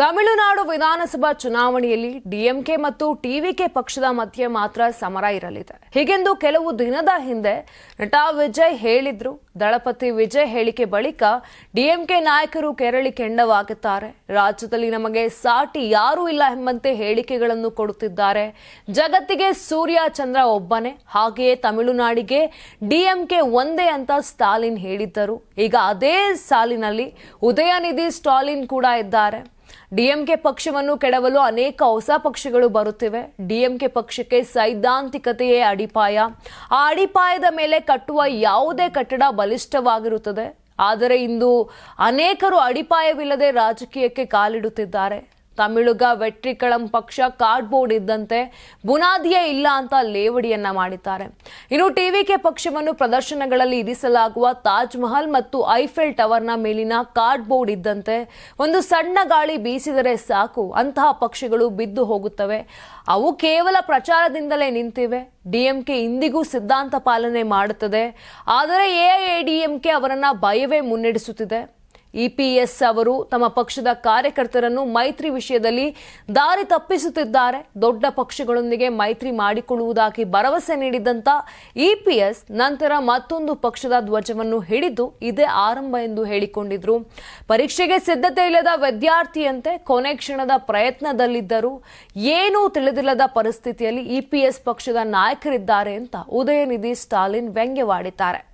ತಮಿಳುನಾಡು ವಿಧಾನಸಭಾ ಚುನಾವಣೆಯಲ್ಲಿ ಡಿಎಂಕೆ ಮತ್ತು ಟಿವಿಕೆ ಪಕ್ಷದ ಮಧ್ಯೆ ಮಾತ್ರ ಸಮರ ಇರಲಿದೆ. ಹೀಗೆಂದು ಕೆಲವು ದಿನದ ಹಿಂದೆ ನಟ ವಿಜಯ್ ಹೇಳಿದ್ರು. ದಳಪತಿ ವಿಜಯ್ ಹೇಳಿಕೆ ಬಳಿಕ ಡಿಎಂಕೆ ನಾಯಕರು ಕೆರಳಿ ಕೆಂಡವಾಗುತ್ತಾರೆ ರಾಜ್ಯದಲ್ಲಿ ನಮಗೆ ಸಾಟಿ ಯಾರೂ ಇಲ್ಲ ಎಂಬಂತೆ ಹೇಳಿಕೆಗಳನ್ನು ಕೊಡುತ್ತಿದ್ದಾರೆ. ಜಗತ್ತಿಗೆ ಸೂರ್ಯ ಚಂದ್ರ ಒಬ್ಬನೇ. ಹಾಗೆಯೇ ತಮಿಳುನಾಡಿಗೆ ಡಿಎಂಕೆ ಒಂದೇ ಅಂತ ಸ್ಟಾಲಿನ್ ಹೇಳಿದ್ದರು. ಈಗ ಅದೇ ಸಾಲಿನಲ್ಲಿ ಉದಯನಿಧಿ ಸ್ಟಾಲಿನ್ ಕೂಡ ಇದ್ದಾರೆ. ಡಿಎಂಕೆ ಪಕ್ಷವನ್ನು ಕೆಡವಲು ಅನೇಕ ಹೊಸ ಪಕ್ಷಗಳು ಬರುತ್ತಿವೆ. ಡಿಎಂಕೆ ಪಕ್ಷಕ್ಕೆ ಸೈದ್ಧಾಂತಿಕತೆಯೇ ಅಡಿಪಾಯ. ಆ ಅಡಿಪಾಯದ ಮೇಲೆ ಕಟ್ಟುವ ಯಾವುದೇ ಕಟ್ಟಡ ಬಲಿಷ್ಠವಾಗಿರುತ್ತದೆ. ಆದರೆ ಇಂದು ಅನೇಕರು ಅಡಿಪಾಯವಿಲ್ಲದೆ ರಾಜಕೀಯಕ್ಕೆ ಕಾಲಿಡುತ್ತಿದ್ದಾರೆ. ತಮಿಳುಗ ವೆಟ್ರಿಕಳಂ ಪಕ್ಷ ಕಾರ್ಡ್ಬೋರ್ಡ್ ಇದ್ದಂತೆ ಬುನಾದಿಯೇ ಇಲ್ಲ ಅಂತ ಲೇವಡಿಯನ್ನ ಮಾಡಿದ್ದಾರೆ. ಇನ್ನು ಟಿವಿಕೆ ಪಕ್ಷವನ್ನು ಪ್ರದರ್ಶನಗಳಲ್ಲಿ ಇರಿಸಲಾಗುವ ತಾಜ್ ಮಹಲ್ ಮತ್ತು ಐಫೆಲ್ ಟವರ್ನ ಮೇಲಿನ ಕಾರ್ಡ್ಬೋರ್ಡ್ ಇದ್ದಂತೆ ಒಂದು ಸಣ್ಣ ಗಾಳಿ ಬೀಸಿದರೆ ಸಾಕು, ಅಂತಹ ಪಕ್ಷಗಳು ಬಿದ್ದು ಹೋಗುತ್ತವೆ. ಅವು ಕೇವಲ ಪ್ರಚಾರದಿಂದಲೇ ನಿಂತಿವೆ. ಡಿಎಂಕೆ ಇಂದಿಗೂ ಸಿದ್ಧಾಂತ ಪಾಲನೆ ಮಾಡುತ್ತದೆ. ಆದರೆ ಎಐಎಡಿಎಂಕೆ ಅವರನ್ನ ಭಯವೇ ಮುನ್ನಡೆಸುತ್ತಿದೆ. ಇಪಿಎಸ್ ಅವರು ತಮ್ಮ ಪಕ್ಷದ ಕಾರ್ಯಕರ್ತರನ್ನು ಮೈತ್ರಿ ವಿಷಯದಲ್ಲಿ ದಾರಿ ತಪ್ಪಿಸುತ್ತಿದ್ದಾರೆ. ದೊಡ್ಡ ಪಕ್ಷಗಳೊಂದಿಗೆ ಮೈತ್ರಿ ಮಾಡಿಕೊಳ್ಳುವುದಾಗಿ ಭರವಸೆ ನೀಡಿದ್ದಂತ ಇಪಿಎಸ್ ನಂತರ ಮತ್ತೊಂದು ಪಕ್ಷದ ಧ್ವಜವನ್ನು ಹಿಡಿದು ಇದೇ ಆರಂಭ ಎಂದು ಹೇಳಿಕೊಂಡಿದ್ರು. ಪರೀಕ್ಷೆಗೆ ಸಿದ್ಧತೆ ಇಲ್ಲದ ವಿದ್ಯಾರ್ಥಿಯಂತೆ ಕೊನೆ ಕ್ಷಣದ ಪ್ರಯತ್ನದಲ್ಲಿದ್ದರು ಏನೂ ತಿಳಿದಿಲ್ಲದ ಪರಿಸ್ಥಿತಿಯಲ್ಲಿ ಇಪಿಎಸ್ ಪಕ್ಷದ ನಾಯಕರಿದ್ದಾರೆ ಅಂತ ಉದಯನಿಧಿ ಸ್ಟಾಲಿನ್ ವ್ಯಂಗ್ಯವಾಡಿದ್ದಾರೆ.